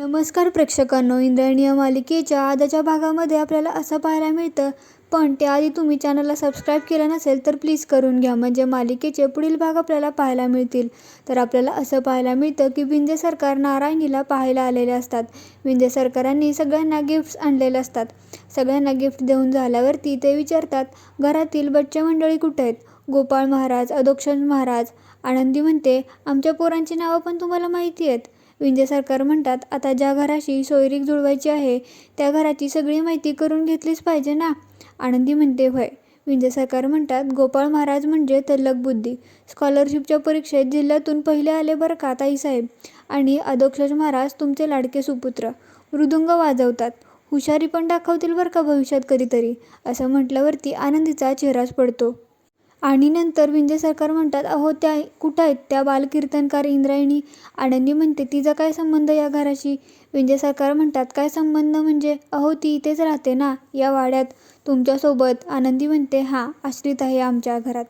नमस्कार प्रेक्षकांनो इंद्रायणी या मालिकेच्या आजच्या भागामध्ये आपल्याला असं पाहायला मिळतं पण त्याआधी तुम्ही चॅनलला सबस्क्राईब केलं नसेल तर प्लीज करून घ्या म्हणजे मालिकेचे पुढील भाग आपल्याला पाहायला मिळतील. तर आपल्याला असं पाहायला मिळतं की विंध्य सरकार नारायणीला पाहायला आलेले असतात. विंध्य सरकारांनी सगळ्यांना गिफ्ट्स आणलेले असतात. सगळ्यांना गिफ्ट देऊन झाल्यावरती ते विचारतात घरातील बच्चे मंडळी कुठे आहेत? गोपाळ महाराज अधोक्षण महाराज आनंदी म्हणते आमच्या पोरांची नावं पण तुम्हाला माहिती आहेत. विंजे सरकार म्हणतात आता ज्या घराशी सोयरीक जुळवायची आहे त्या घराची सगळी माहिती करून घेतलीच पाहिजे ना? आनंदी म्हणते होय. विंजे सरकार म्हणतात गोपाळ महाराज म्हणजे तल्लक बुद्धी. स्कॉलरशिपच्या परीक्षेत जिल्ह्यातून पहिले आले बरं का ताईसाहेब? आणि अधोक्षज महाराज तुमचे लाडके सुपुत्र. मृदुंग वाजवतात. हुशारी पण दाखवतील बरं का भविष्यात कधीतरी? असं म्हटल्यावरती आनंदीचा चेहराच पडतो. आणि नंतर विंजे सरकार म्हणतात अहो त्या कुठं आहेत? त्या बालकीर्तनकार इंद्रायणी आनंदी म्हणते तिचा काय संबंध या घराशी? विंजे सरकार म्हणतात काय संबंध म्हणजे? अहो ती इथेच राहते ना या वाड्यात. तुमच्यासोबत आनंदी म्हणते हां आश्रित आहे आमच्या घरात.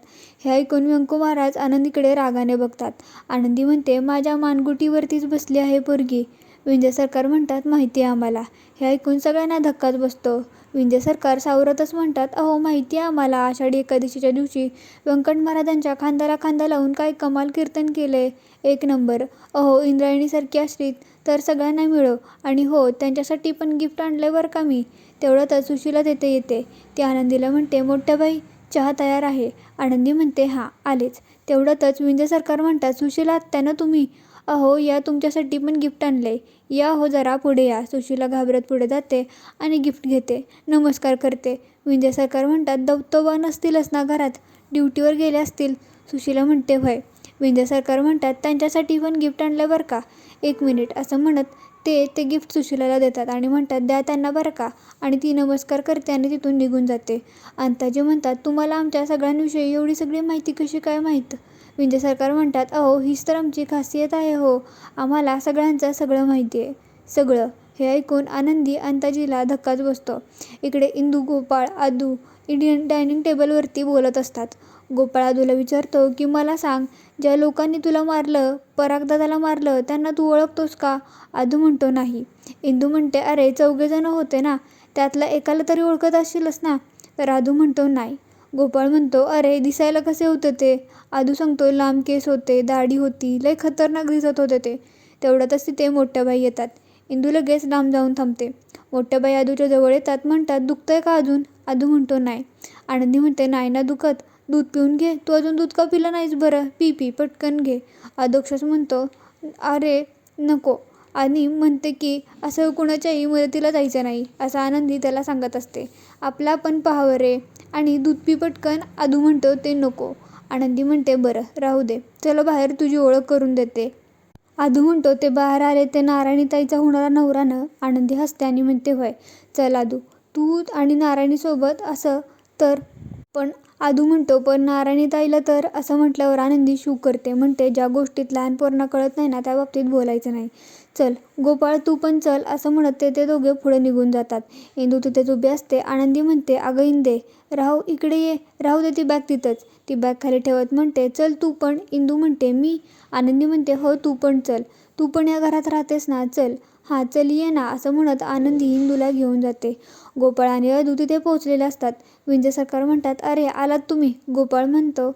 हे ऐकून व्यंकू महाराज आनंदीकडे रागाने बघतात. आनंदी म्हणते माझ्या मानगुटीवरतीच बसली आहे पोरगी. विंजे सरकार म्हणतात माहिती आहे आम्हाला. हे ऐकून सगळ्यांना धक्काच बसतो. विंजे सरकार सावरतच म्हणतात अहो माहिती आहे आम्हाला. आषाढी एकादशीच्या दिवशी व्यंकट महाराजांच्या खांद्याला खांदा लावून काय कमाल कीर्तन केले. एक नंबर. अहो इंद्रायणीसारखी आश्रित. तर सगळ्यांना मिळो. आणि हो त्यांच्यासाठी पण गिफ्ट आणलं बरं का मी. तेवढ्यातच सुशीला तेथे येते. ती आनंदीला म्हणते मोठ्या बाई चहा तयार आहे. आनंदी म्हणते हां. आलेच. तेवढ्यातच विंजे सरकार म्हणतात सुशीला त्यानं तुम्ही? अहो या तुमच्यासाठी पण गिफ्ट आणले या हो जरा पुढे या. सुशीला घाबरत पुढे जाते आणि गिफ्ट घेते. नमस्कार करते. विंजय सरकार म्हणतात दत्तोबा नसतीलच ना घरात? ड्युटीवर गेले असतील. सुशीला म्हणते होय विंजय सरकार म्हणतात त्यांच्यासाठी पण गिफ्ट आणलं बरं का? एक मिनिट असं म्हणत ते ते गिफ्ट सुशीलाला देतात आणि म्हणतात द्या त्यांना बरं का? आणि ती नमस्कार करते आणि तिथून निघून जाते. अंताजी म्हणतात तुम्हाला आमच्या सगळ्यांविषयी एवढी सगळी माहिती कशी काय माहीत? विंध्य सरकार म्हणतात अहो हीच तर आमची खासियत आहे हो. आम्हाला सगळ्यांचं सगळं माहिती आहे. सगळं. हे ऐकून आनंदी अंताजीला धक्काच बसतो. इकडे इंदू गोपाळ आदू इंडियन डायनिंग टेबलवरती बोलत असतात. गोपाळ आदूला विचारतो की मला सांग ज्या लोकांनी तुला मारलं परागदादाला मारलं त्यांना तू ओळखतोस का? आदू म्हणतो नाही. इंदू म्हणते अरे चौघेजणं होते ना त्यातला एकाला तरी ओळखत असशीलच ना. तर आदू म्हणतो नाही. गोपाळ म्हणतो अरे दिसायला कसे होते ते? आदू सांगतो लांब केस होते दाढी होती लय खतरनाक दिसत होते ते. तेवढ्यातच तिथे मोठ्या बाई येतात. इंदू लगेच लांब जाऊन थांबते. मोठ्या बाई आदूच्या जवळ येतात म्हणतात दुखतंय का अजून? आदू म्हणतो नाही. आनंदी म्हणते नाही ना दुखत. दूध पिऊन घे. तू अजून दूध का पिलं नाहीस बरं? पी पी पटकन घे. अधोक्षच म्हणतो अरे नको. आणि म्हणते की असं कुणाच्याही मदतीला जायचं नाही असं आनंदी त्याला सांगत असते. आपला पण पहावं रे. आणि दुधपी पटकन. आदू म्हणतो ते नको. आनंदी म्हणते बरं राहू दे. चलो बाहेर तुझी ओळख करून देते. आदू म्हणतो ते बाहेर आले ते नारायणीताईचा होणारा नवरानं आनंदी हसते आणि म्हणते होय. चल आदू तू आणि नारायणीसोबत असं तर पण आदू म्हणतो पण नारायणीताईला तर असं म्हटल्यावर आनंदी शू करते. म्हणते ज्या गोष्टीत लहान पोरांना कळत नाही ना त्या बाबतीत बोलायचं नाही. चल गोपाळ तू पण चल असं म्हणत ते ते दोघे पुढे निघून जातात. इंदू तिथेच उभी असते. आनंदी म्हणते अगं इंदे राहू इकडे ये. राहू दे ती बॅग तिथंच. ती बॅग खाली ठेवत म्हणते चल तू पण. इंदू म्हणते मी? आनंदी म्हणते हो तू पण चल. तू पण या घरात राहतेस ना? चल. हां चल ये ना. असं म्हणत आनंदी इंदूला घेऊन जाते. गोपाळ आणि अदू तिथे पोहोचलेले असतात. विंजे सरकार म्हणतात अरे आलात तुम्ही? गोपाळ म्हणतो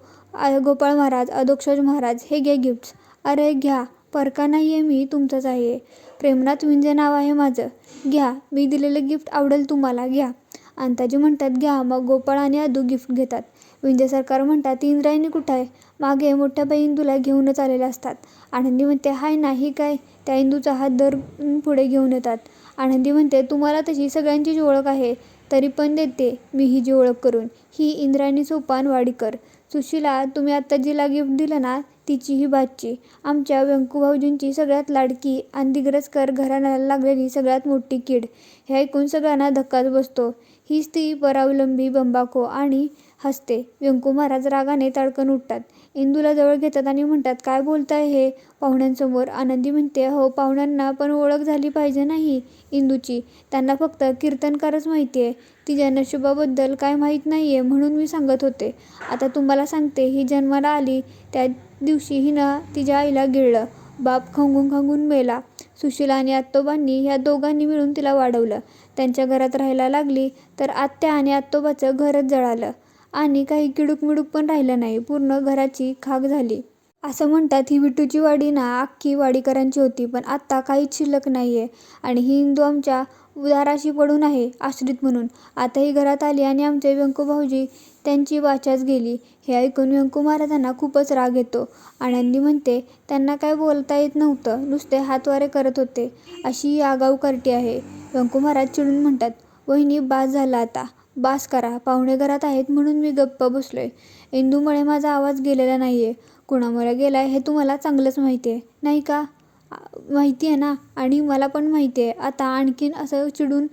गोपाळ महाराज अधोक्षज महाराज हे घे गिफ्ट्स अरे घ्या. परका नाही आहे मी तुमचंच आहे. प्रेमनाथ विंजे नाव आहे माझं. घ्या मी दिलेलं गिफ्ट आवडेल तुम्हाला घ्या. अंताजी म्हणतात घ्या मग गोपाळ आणि आदू गिफ्ट घेतात. विंजे सरकार म्हणतात इंद्रायणी कुठं आहे? मागे मोठ्या बाई इंदूला घेऊनच आलेल्या असतात. आनंदी म्हणते हाय नाही काय? त्या इंदूचा हात दर पुढे घेऊन येतात. आनंदी म्हणते तुम्हाला तशी सगळ्यांचीच ओळख आहे तरी पण देते मी ही जी ओळख करून. ही इंद्रायणी सोपान वाडीकर. सुशीला तुम्ही आत्ता जिला गिफ्ट दिलं ना तिची ही बाची आमच्या व्यंकू भाऊजींची सगळ्यात लाडकी आणि दिग्रजकर घराण्याला लागलेली सगळ्यात मोठी कीड. हे ऐकून सगळ्यांना धक्काच बसतो. ही स्त्री परावलंबी बंबाखो आणि हसते. व्यंकू महाराज रागाने तडकन उठतात. इंदूला जवळ घेतात आणि म्हणतात काय बोलताय हे? पाहुण्यांसमोर आनंदी म्हणते हो पाहुण्यांना पण ओळख झाली पाहिजे नाही इंदूची. त्यांना फक्त कीर्तनकारच माहिती आहे. तिच्या नशिबाबद्दल काय माहीत नाही आहे म्हणून मी सांगत होते. आता तुम्हाला सांगते ही जन्माला आली त्या दिवशी हिनं तिच्या आईला गिळलं. बाप खंगून खंगून मेला. सुशीला आणि आत्तोबांनी ह्या दोघांनी मिळून तिला वाढवलं. त्यांच्या घरात राहायला लागली तर आत्या आणि आत्तोबाचं घरच जळालं आणि काही किडूक मिडूक पण राहिलं नाही. पूर्ण घराची खाक झाली. असं म्हणतात ही विटूची वाडी ना अख्खी वाडीकरांची होती. पण आत्ता काहीच शिल्लक नाही आहे आणि ही हिंदू आमच्या उदाराशी पडून आहे आश्रित म्हणून. आताही घरात आली आणि आमचे व्यंकू भाऊजी त्यांची वाचाच गेली. हे ऐकून व्यंकू महाराजांना खूपच राग येतो. आनंदी म्हणते त्यांना काय बोलता येत नव्हतं. नुसते हातवारे करत होते. अशी ही आगाऊ कार्टी आहे. व्यंकू महाराज चिडून म्हणतात वहिनी बास झालं आता. बास करा. पाहुणे घरात आहेत म्हणून मी गप्प बसलोय. इंदूमुळे माझा आवाज गेलेला नाहीये. कुणामुळे गेलाय हे तुम्हाला चांगलंच माहितीये, नाही का? माहिती आहे ना? आणि मला पण माहिती आहे आता आणखीन असं चिडून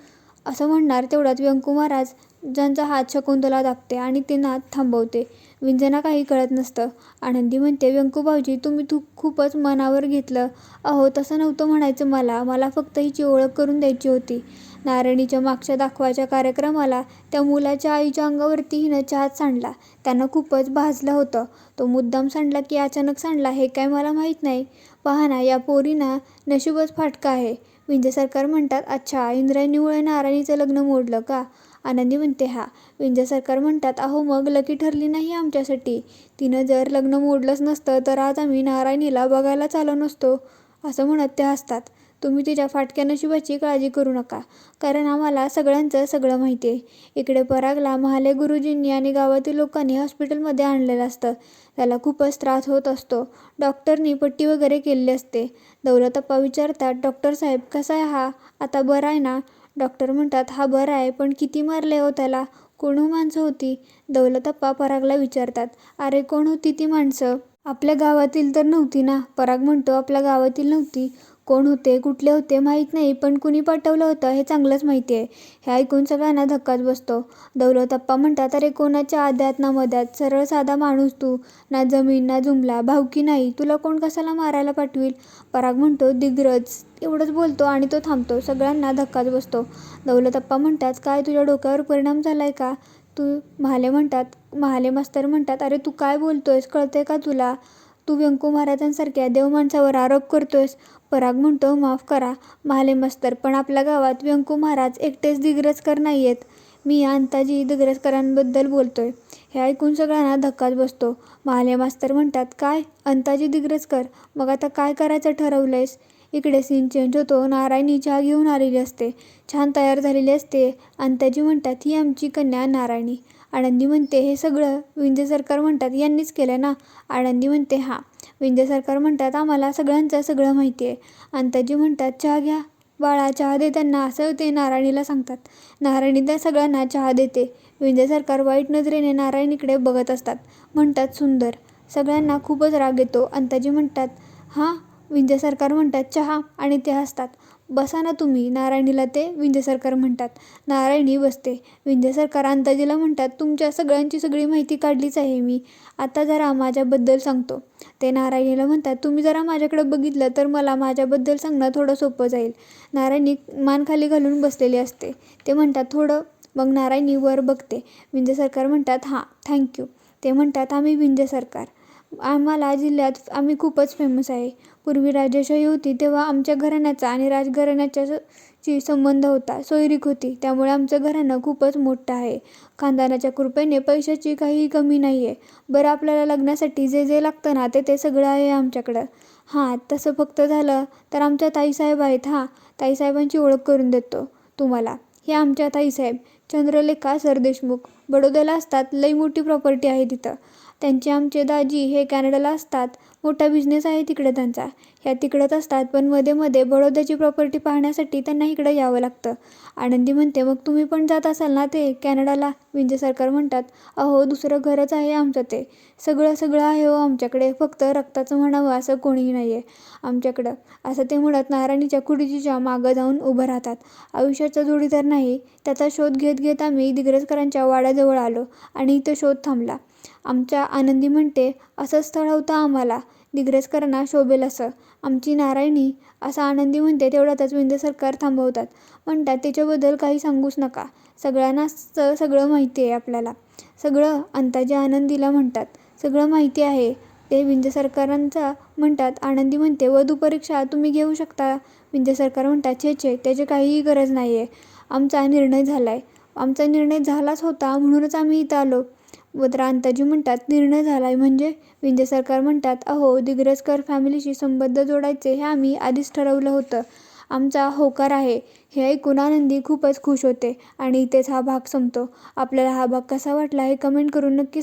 असं म्हणणार तेवढ्यात व्यंकू महाराज ज्यांचा हात शकुंतला दाबते आणि ते नाद थांबवते. विंझांना काही कळत नसतं. आनंदी म्हणते व्यंकू भाऊजी तुम्ही खूपच मनावर घेतलं. अहो तसं नव्हतं म्हणायचं मला. मला फक्त हिची ओळख करून द्यायची होती. नारायणीच्या मागच्या दाखवाच्या कार्यक्रमाला त्या मुलाच्या आईच्या अंगावरती हिनं चहात सांडला. त्यांना खूपच भाजलं होतं. तो मुद्दाम सांडला की अचानक सांडला हे काय मला माहीत नाही. पहा ना या पोरीना नशीबच फाटका आहे. विंजे सरकार म्हणतात अच्छा इंद्रायणीमुळे नारायणीचं लग्न मोडलं का? आनंदी म्हणते हा. विंजा सरकार म्हणतात अहो मग लकी ठरली नाही आमच्यासाठी. तिनं जर लग्न मोडलंच नसतं तर आज आम्ही नारायणीला बघायला चाललो नसतो. असं म्हणत ते हसतात. तुम्ही तिच्या फाटक्या नशिबाची काळजी करू नका. कारण आम्हाला सगळ्यांचं सगळं माहिती आहे इकडे परागला महाले गुरुजींनी आणि गावातील लोकांनी हॉस्पिटलमध्ये आणलेलं असतं. त्याला खूपच त्रास होत असतो. डॉक्टरनी पट्टी वगैरे केलेली असते. दौलतप्पा विचारतात डॉक्टर साहेब कसा आहे हा? आता बराय ना? डॉक्टर म्हणतात हा बराय पण किती मारले हो त्याला? कोण माणसं होती? दौलतप्पा परागला विचारतात. अरे कोण होती ती माणसं? आपल्या गावातील तर नव्हती ना? पराग म्हणतो आपल्या गावातील नव्हती. कोण होते? कुठले होते? माहीत नाही पण कुणी पाठवलं होतं हे चांगलंच माहिती आहे हे ऐकून सगळ्यांना धक्काच बसतो. दौलतप्पा म्हणतात अरे कोणाच्या आद्यात ना मध्यात. सरळ साधा माणूस तू. ना जमीन ना जुमला. भावकी नाही. तुला कोण कशाला मारायला पाठवील? पराग म्हणतो दिग्रज. एवढंच बोलतो आणि तो थांबतो. सगळ्यांना धक्काच बसतो. दौलतप्पा म्हणतात काय तुझ्या डोक्यावर परिणाम झालाय का? तू महाले म्हणतात महाले मास्तर म्हणतात अरे तू काय बोलतोयस? कळतंय का तुला? तू व्यंकू महाराजांसारख्या देव माणसावर आरोप करतोयस? पराग म्हणतो माफ करा महाले मस्तर पण आपल्या गावात व्यंकू महाराज एकटेच दिग्रजकर नाही आहेत मी अंताजी दिग्रजकरांबद्दल बोलतोय. हे ऐकून सगळ्यांना धक्काच बसतो. महाले मास्तर म्हणतात काय? अंताजी दिग्रजकर? मग आता काय करायचं ठरवलंयस? इकडे सीन चेंज होतो. नारायणी चहा घेऊन आलेली असते. छान तयार झालेली असते. अंताजी म्हणतात ही आमची कन्या नारायणी. आनंदी म्हणते हे सगळं विंझे सरकार म्हणतात यांनीच केलं ना? आनंदी म्हणते हां. विंझे सरकार म्हणतात आम्हाला सगळ्यांचं सगळं माहिती आहे अंताजी म्हणतात चहा घ्या बाळा चहा दे त्यांना असं ते नारायणीला सांगतात. नारायणी त्या सगळ्यांना चहा देते. विंझे सरकार वाईट नजरेने नारायणीकडे बघत असतात. म्हणतात सुंदर. सगळ्यांना खूपच राग येतो. अंताजी म्हणतात हां? विंझे सरकार म्हणतात चहा आणि ते हसतात. बसा ना तुम्ही. नारायणीला ते विंझे सरकार म्हणतात. नारायणी बसते. विंझे सरकार अंदाजीला म्हणतात तुमच्या सगळ्यांची सगळी माहिती काढलीच आहे मी. आता जरा माझ्याबद्दल सांगतो. ते नारायणीला म्हणतात तुम्ही जरा माझ्याकडं बघितलं तर मला माझ्याबद्दल सांगणं थोडं सोपं जाईल. नारायणी मान खाली घालून बसलेली असते. ते म्हणतात थोडं? मग नारायणी वर बघते. विंझे सरकार म्हणतात हां थँक्यू ते म्हणतात आम्ही विंझे सरकार. आम्हाला जिल्ह्यात आम्ही खूपच फेमस आहे. पूर्वी राजेशाही होती तेव्हा आमच्या घराण्याचा आणि राजघराण्याच्या ची संबंध होता. सोयरीक होती. त्यामुळे आमचं घराणं खूपच मोठं आहे. खानदानाच्या कृपेने पैशाची काहीही कमी नाही आहे बरं आपल्याला लग्नासाठी जे जे लागतं ना ते ते सगळं आहे आमच्याकडं. हां तसं फक्त झालं तर आमच्या ताईसाहेब आहेत हां. ताईसाहेबांची ओळख करून देतो तुम्हाला. हे आमच्या ताईसाहेब. चंद्रलेखा सरदेशमुख. बडोद्याला असतात. लई मोठी प्रॉपर्टी आहे तिथं. त्यांचे आमचे दाजी हे कॅनडाला असतात. मोठा बिझनेस आहे तिकडे त्यांचा. ह्या तिकडंच असतात पण मध्ये मध्ये बडोद्याची प्रॉपर्टी पाहण्यासाठी त्यांना इकडं यावं लागतं. आनंदी म्हणते मग तुम्ही पण जात असाल ना ते कॅनडाला? विंजे सरकार म्हणतात अहो दुसरं घरच आहे आमचं ते. सगळं सगळं आहे हो आमच्याकडे. फक्त रक्ताचं म्हणावं असं कोणीही नाही आहे आमच्याकडं. असं ते म्हणत नारायणीच्या कुडीजीच्या मागं जाऊन उभं राहतात. आयुष्याचा जोडीदार नाही त्याचा शोध घेत घेत आम्ही दिग्रजकरांच्या वाड्याजवळ आलो आणि इथं शोध थांबला. आमच्या आनंदी म्हणते असंच स्थळ होतं आम्हाला. दिग्रजकरांना शोभेल असं. आमची नारायणी. असं आनंदी म्हणते तेवढ्यातच विंझे सरकार थांबवतात. म्हणतात तिच्याबद्दल काही सांगूच नका. सगळ्यांनाच सगळं माहिती आहे आपल्याला. सगळं? अंताजी आनंदीला म्हणतात. सगळं माहिती आहे. ते विंध्य सरकारांचा म्हणतात आनंदी म्हणते वधू परीक्षा तुम्ही घेऊ शकता विंध्य सरकार म्हणतात छे छे त्याची काहीही गरज नाही आहे आमचा निर्णय झाला आहे आमचा निर्णय झालाच होता म्हणूनच आम्ही इथं आलो व तर म्हणतात निर्णय झाला आहे म्हणजे विंजे सरकार म्हणतात अहो दिग्रजकर फॅमिलीशी संबंध जोडायचे हे आम्ही आधीच ठरवलं होतं. आमचा होकार आहे. हे ऐकून आनंदी खूपच खुश होते आणि इथेच हा भाग संपतो. आपल्याला हा भाग कसा वाटला हे कमेंट करून नक्की